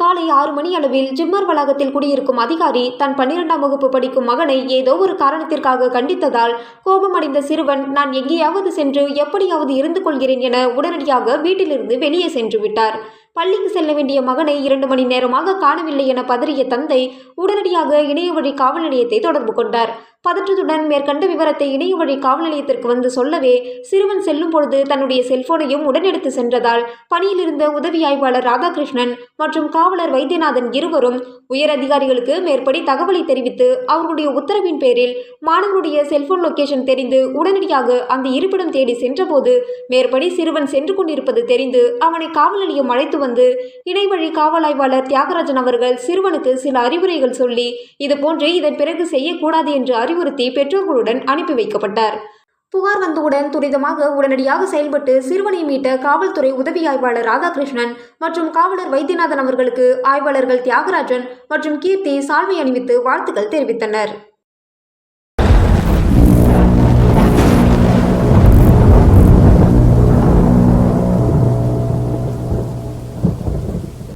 காலை ஆறு மணி அளவில் ஜிம்மர் வளாகத்தில் குடியிருக்கும் அதிகாரி தன் பன்னிரெண்டாம் வகுப்பு படிக்கும் மகனை ஏதோ ஒரு காரணத்திற்காக கண்டித்ததால் கோபமடைந்த சிறுவன் நான் எங்கேயாவது சென்று எப்படியாவது இருந்து கொள்கிறேன் என உடனடியாக வீட்டிலிருந்து வெளியே சென்று விட்டார். பள்ளிக்கு செல்ல வேண்டிய மகனை இரண்டு மணி நேரமாக காணவில்லை என பதறிய தந்தை உடனடியாக இணையவழி காவல் நிலையத்தை தொடர்பு கொண்டார். பதற்றத்துடன் மேற்கண்ட விவரத்தை இணைய வழி காவல் நிலையத்திற்கு வந்து சொல்லவே சிறுவன் செல்லும் பொழுது தன்னுடைய செல்போனையும் உடனெடுத்து சென்றதால் பணியில் இருந்த உதவி ஆய்வாளர் ராதாகிருஷ்ணன் மற்றும் காவலர் வைத்தியநாதன் இருவரும் உயர் அதிகாரிகளுக்கு மேற்படி தகவலை தெரிவித்து அவர்களுடைய உத்தரவின் பேரில் மாணவனுடைய செல்போன் லொகேஷன் தெரிந்து உடனடியாக அந்த இருப்பிடம் தேடி சென்றபோது மேற்படி சிறுவன் சென்று கொண்டிருப்பது தெரிந்து அவனை காவல் நிலையம் அழைத்து வந்து இணைவழி காவல் ஆய்வாளர் தியாகராஜன் அவர்கள் சிறுவனுக்கு சில அறிவுரைகள் சொல்லி இதுபோன்று இதன் பிறகு செய்யக்கூடாது என்று அறிவுறுத்தி பெற்றோர்களுடன் அனுப்பி வைக்கப்பட்டார். புகார் வந்தவுடன் துரிதமாக உடனடியாக செயல்பட்டு சிறுவனை மீட்ட காவல்துறை உதவி ஆய்வாளர் ராதாகிருஷ்ணன் மற்றும் காவலர் வைத்தியநாதன் அவர்களுக்கு ஆய்வாளர்கள் தியாகராஜன் மற்றும் கீர்த்தி சால்வை அணிவித்து வாழ்த்துக்கள் தெரிவித்தனர்.